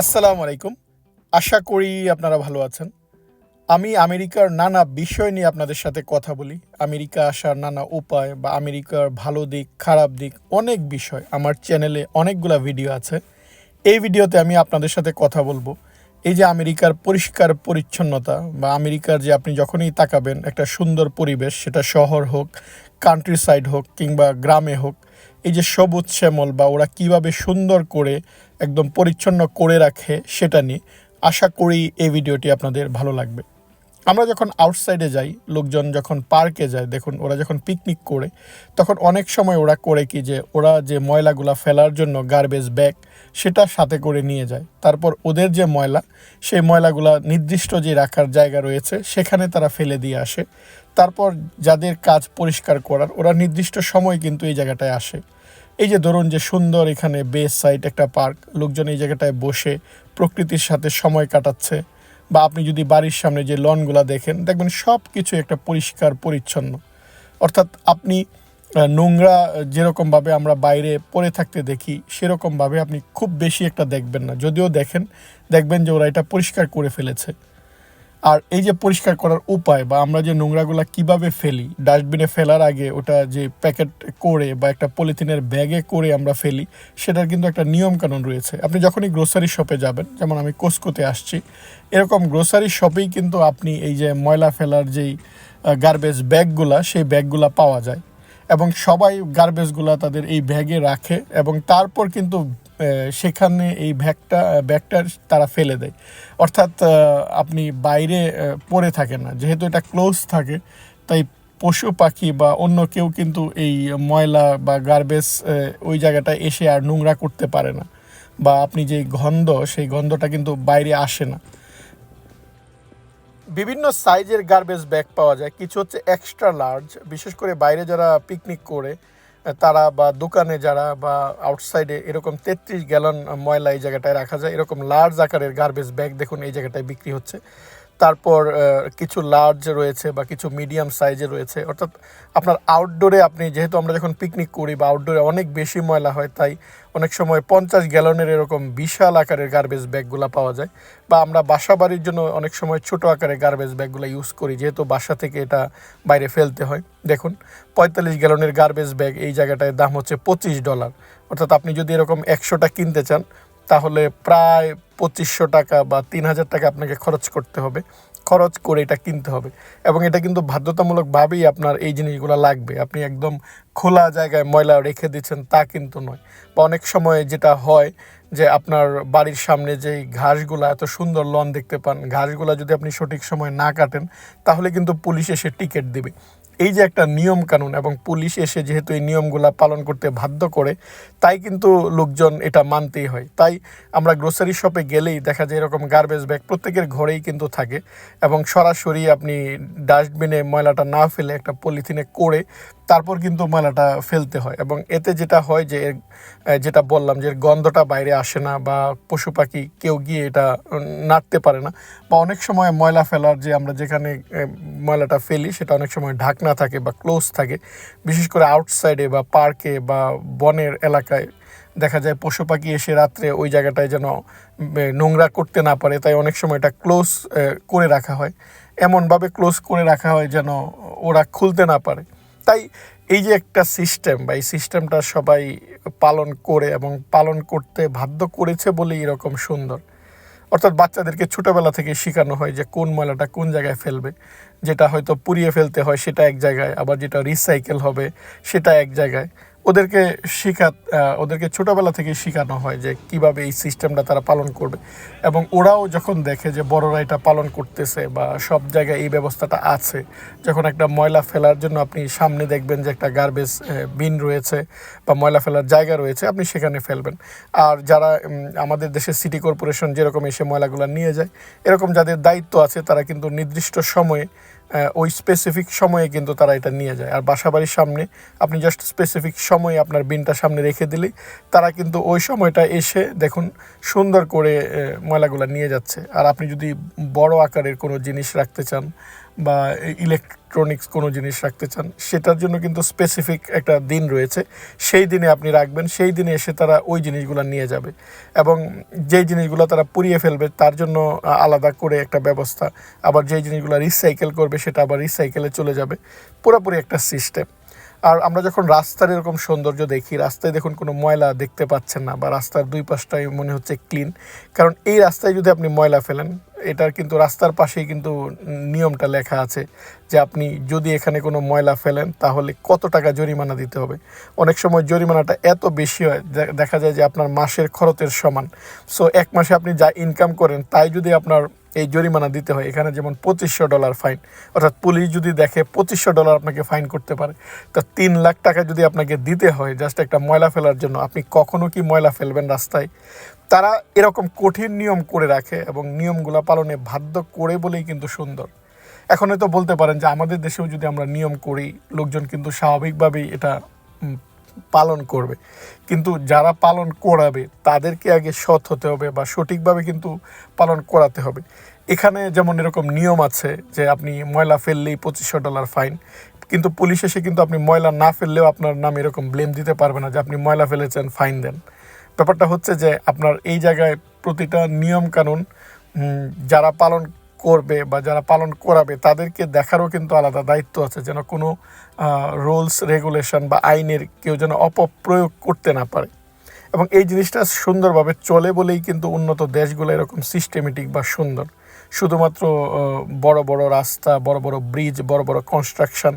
আসসালামু আলাইকুম। আশা করি আপনারা ভালো আছেন। আমি আমেরিকার নানা বিষয় নিয়ে আপনাদের সাথে কথা বলি। আমেরিকা আসার নানা উপায় বা আমেরিকার ভালো দিক, খারাপ দিক, অনেক বিষয়। আমার চ্যানেলে অনেকগুলো ভিডিও আছে। এই ভিডিওতে আমি আপনাদের সাথে কথা বলব। এই যে আমেরিকার পরিষ্কার পরিচ্ছন্নতা বা আমেরিকার যে আপনি যখনই তাকাবেন, একটা সুন্দর পরিবেশ, সেটা শহর হোক কান্ট্রি সাইড হোক কিংবা গ্রামে হোক, এই যে সবুজ শ্যামল বা ওরা কীভাবে সুন্দর করে, একদম পরিচ্ছন্ন করে রাখে সেটা নিয়ে আশা করি এই ভিডিওটি আপনাদের ভালো লাগবে। আমরা যখন আউটসাইডে যাই, লোকজন যখন পার্কে যায়, দেখুন ওরা যখন পিকনিক করে, তখন অনেক সময় ওরা করে কি যে, ওরা যে ময়লাগুলা ফেলার জন্য গার্বেজ ব্যাগ সেটা সাথে করে নিয়ে যায়। তারপর ওদের যে ময়লা, সেই ময়লাগুলা নির্দিষ্ট যে রাখার জায়গা রয়েছে, সেখানে তারা ফেলে দিয়ে আসে। তারপর যাদের কাজ পরিষ্কার করার, ওরা নির্দিষ্ট সময় কিন্তু এই জায়গাটায় আসে। এই যে ধরুন যে সুন্দর এখানে বেস সাইড একটা পার্ক লোকজন এই জায়গাটায় বসে প্রকৃতির সাথে সময় কাটাচ্ছে। বা আপনি যদি বাড়ির সামনে যে লনগুলো দেখেন, দেখবেন সব কিছু একটা পরিষ্কার, পরিচ্ছন্ন। অর্থাৎ আপনি নোংরা যেরকমভাবে আমরা বাইরে পড়ে থাকতে দেখি, সেরকমভাবে আপনি খুব বেশি একটা দেখবেন না। যদিও দেখেন, দেখবেন যে ওরা এটা পরিষ্কার করে ফেলেছে। আর এই যে পরিষ্কার করার উপায় বা আমরা যে নোংরাগুলো কীভাবে ফেলি ডাস্টবিনে ফেলার আগে ওটা যে প্যাকেট করে বা একটা পলিথিনের ব্যাগে করে আমরা ফেলি, সেটার কিন্তু একটা নিয়ম কানুন রয়েছে। আপনি যখনই গ্রোসারি শপে যাবেন, যেমন আমি কোস্কোতে আসছি, এরকম গ্রোসারি শপেই কিন্তু আপনি এই যে ময়লা ফেলার যেই গার্বেজ ব্যাগগুলা সেই ব্যাগগুলা পাওয়া যায়। এবং সবাই গার্বেজগুলা তাদের এই ব্যাগে রাখে এবং তারপর কিন্তু সেখানে এই ব্যাগটা ব্যাগটা তারা ফেলে দেয়। অর্থাৎ আপনি বাইরে পড়ে থাকেন না। যেহেতু এটা ক্লোজ থাকে, তাই পশু পাখি বা অন্য কেউ কিন্তু এই ময়লা বা গার্বেজ ওই জায়গাটায় এসে আর নোংরা করতে পারে না। বা আপনি যে গন্ধ, সেই গন্ধটা কিন্তু বাইরে আসে না। বিভিন্ন সাইজের গার্বেজ ব্যাগ পাওয়া যায়। কিছু হচ্ছে এক্সট্রা লার্জ বিশেষ করে বাইরে যারা পিকনিক করে, তারা বা দোকানে যারা বা আউটসাইডে এরকম তেত্রিশ গ্যালন ময়লা এই জায়গাটায় রাখা যায়। এরকম লার্জ আকারের গার্বেজ ব্যাগ দেখুন এই জায়গাটায় বিক্রি হচ্ছে। তারপর কিছু লার্জ রয়েছে বা কিছু মিডিয়াম সাইজে রয়েছে। অর্থাৎ আপনার আউটডোরে আপনি, যেহেতু আমরা যখন পিকনিক করি বা আউটডোরে অনেক বেশি ময়লা হয়, তাই অনেক সময় পঞ্চাশ গ্যালনের এরকম বিশাল আকারের গার্বেজ ব্যাগগুলো পাওয়া যায়। বা আমরা বাসা বাড়ির জন্য অনেক সময় ছোট আকারের গার্বেজ ব্যাগগুলো ইউজ করি, যেহেতু বাসা থেকে এটা বাইরে ফেলতে হয়। দেখুন, পঁয়তাল্লিশ গ্যালনের গার্বেজ ব্যাগ এই জায়গাটায় দাম হচ্ছে পঁচিশ ডলার অর্থাৎ আপনি যদি এরকম একশোটা কিনতে চান তাহলে প্রায় পঁচিশশো টাকা বা তিন হাজার টাকা আপনাকে খরচ করতে হবে। খরচ করে এটা কিনতে হবে। এবং এটা কিন্তু বাধ্যতামূলকভাবেই আপনার এই জিনিসগুলো লাগবে। আপনি একদম খোলা জায়গায় ময়লা রেখে দিচ্ছেন তা কিন্তু নয়। বা অনেক সময় যেটা হয় যে আপনার বাড়ির সামনে যেই ঘাসগুলা এত সুন্দর লন দেখতে পান, ঘাসগুলা যদি আপনি সঠিক সময় না কাটেন, তাহলে কিন্তু পুলিশ এসে টিকিট দেবে। এই যে একটা নিয়ম কানুন এবং পুলিশ এসে যেহেতু এই নিয়মগুলা পালন করতে বাধ্য করে, তাই কিন্তু লোকজন এটা মানতেই হয়। তাই আমরা গ্রোসারি শপে গেলেই দেখা যায় এরকম গার্বেজ ব্যাগ প্রত্যেকের ঘরেই কিন্তু থাকে এবং সরাসরি আপনি ডাস্টবিনে ময়লাটা না ফেলে একটা পলিথিনে করে তারপর কিন্তু ময়লাটা ফেলতে হয় এবং এতে যেটা হয় যে যেটা বললাম যে গন্ধটা বাইরে আসে না বা পশু পাখি কেউ গিয়ে এটা নাড়তে পারে না বা অনেক সময় ময়লা ফেলার যে আমরা যেখানে ময়লাটা ফেলি সেটা অনেক সময় ঢাকনা থাকে বা ক্লোজ থাকে, বিশেষ করে আউটসাইডে বা পার্কে বা বনের এলাকায় দেখা যায় পশু পাখি এসে রাত্রে ওই জায়গাটায় যেন নোংরা করতে না পারে, তাই অনেক সময় এটা ক্লোজ করে রাখা হয়। এমনভাবে ক্লোজ করে রাখা হয় যেন ওরা খুলতে না পারে। তাই এই যে একটা সিস্টেম বা এই সিস্টেমটা সবাই পালন করে এবং পালন করতে বাধ্য করেছে বলেই এরকম সুন্দর। অর্থাৎ বাচ্চাদেরকে ছোটোবেলা থেকে শেখানো হয় যে কোন ময়লাটা কোন জায়গায় ফেলবে। যেটা হয়তো পুড়িয়ে ফেলতে হয় সেটা এক জায়গায়, আবার যেটা রিসাইকেল হবে সেটা এক জায়গায়। ওদেরকে শেখা ওদেরকে ছোটোবেলা থেকে শেখানো হয় যে কীভাবে এই সিস্টেমটা তারা পালন করবে। এবং ওরাও যখন দেখে যে বড়রা এটা পালন করতেছে বা সব জায়গায় এই ব্যবস্থাটা আছে, যখন একটা ময়লা ফেলার জন্য আপনি সামনে দেখবেন যে একটা গার্বেজ বিন রয়েছে বা ময়লা ফেলার জায়গা রয়েছে, আপনি সেখানে ফেলবেন। আর যারা আমাদের দেশের সিটি কর্পোরেশন যেরকম এসে ময়লাগুলো নিয়ে যায়, এরকম যাদের দায়িত্ব আছে, তারা কিন্তু নির্দিষ্ট সময়ে স্পেসিফিক সময়ে কিন্তু তারা এটা নিয়ে যায়। আর বাসাবাড়ির সামনে আপনি জাস্ট স্পেসিফিক সময়ে আপনার বিনটা সামনে রেখে দিলেই তারা কিন্তু ওই সময়টা এসে দেখুন সুন্দর করে ময়লাগুলো নিয়ে যাচ্ছে। আর আপনি যদি বড় আকারের কোনো জিনিস রাখতে চান বা ইলেকট্রনিক্স কোনো জিনিস রাখতে চান, সেটার জন্য কিন্তু স্পেসিফিক একটা দিন রয়েছে। সেই দিনে আপনি রাখবেন, সেই দিনে এসে তারা ওই জিনিসগুলো নিয়ে যাবে। এবং যেই জিনিসগুলো তারা পুড়িয়ে ফেলবে, তার জন্য আলাদা করে একটা ব্যবস্থা। আবার যেই জিনিসগুলো রিসাইকেল করবে, সেটা আবার রিসাইকেলে চলে যাবে। পুরোপুরি একটা সিস্টেম আর আমরা যখন রাস্তার এরকম সৌন্দর্য দেখি, রাস্তায় দেখুন কোনো ময়লা দেখতে পাচ্ছেন না বা রাস্তার দুই পাশটাই মনে হচ্ছে ক্লিন। কারণ এই রাস্তায় যদি আপনি ময়লা ফেলেন, এটার কিন্তু রাস্তার পাশেই কিন্তু নিয়মটা লেখা আছে যে আপনি যদি এখানে কোনো ময়লা ফেলেন, তাহলে কত টাকা জরিমানা দিতে হবে। অনেক সময় জরিমানাটা এত বেশি হয় দেখা যায় যে আপনার মাসের খরচের সমান। সো এক মাসে আপনি যা ইনকাম করেন, তাই যদি আপনার এই জরিমানা দিতে হয়। এখানে যেমন পঁচিশশো ডলার ফাইন। অর্থাৎ পুলিশ যদি দেখে পঁচিশশো ডলার আপনাকে ফাইন করতে পারে, তা তিন লাখ টাকা যদি আপনাকে দিতে হয় জাস্ট একটা ময়লা ফেলার জন্য, আপনি কখনো কি ময়লা ফেলবেন রাস্তায়? তারা এরকম কঠিন নিয়ম করে রাখে এবং নিয়মগুলো পালনে বাধ্য করে বলেই কিন্তু সুন্দর। এখন হয়তো বলতে পারেন যে আমাদের দেশেও যদি আমরা নিয়ম করি, লোকজন কিন্তু স্বাভাবিকভাবেই এটা পালন করবে। কিন্তু যারা পালন করাবে, তাদেরকে আগে সৎ হতে হবে বা সঠিকভাবে কিন্তু পালন করাতে হবে। এখানে যেমন এরকম নিয়ম আছে যে আপনি ময়লা ফেললেই পঁচিশশো ডলার ফাইন, কিন্তু পুলিশ এসে কিন্তু আপনি ময়লা না ফেললেও আপনার নাম এরকম ব্লেম দিতে পারবে না যে আপনি ময়লা ফেলেছেন ফাইন দেন। ব্যাপারটা হচ্ছে যে আপনার এই জায়গায় প্রতিটা নিয়ম কানুন যারা পালন করবে বা যারা পালন করাবে, তাদেরকে দেখারও কিন্তু আলাদা দায়িত্ব আছে যেন কোনো রুলস রেগুলেশন বা আইনের কেউ যেন অপপ্রয়োগ করতে না পারে। এবং এই জিনিসটা সুন্দরভাবে চলে বলেই কিন্তু উন্নত দেশগুলো এরকম সিস্টেমেটিক বা সুন্দর। শুধুমাত্র বড় বড় রাস্তা, বড় বড় ব্রিজ বড় বড় কনস্ট্রাকশন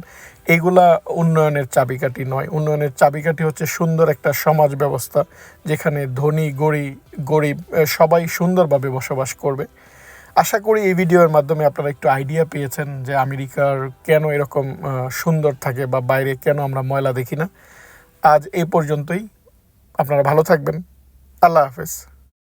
এগুলা উন্নয়নের চাবিকাঠি নয়। উন্নয়নের চাবিকাঠি হচ্ছে সুন্দর একটা সমাজ ব্যবস্থা, যেখানে ধনী, গরিব গরিব সবাই সুন্দরভাবে বসবাস করবে। আশা করি এই ভিডিওর মাধ্যমে আপনারা একটু আইডিয়া পেয়েছেন যে আমেরিকার কেন এরকম সুন্দর থাকে বা বাইরে কেন আমরা ময়লা দেখি না। আজ এই পর্যন্তই। আপনারা ভালো থাকবেন। আল্লাহ হাফেজ।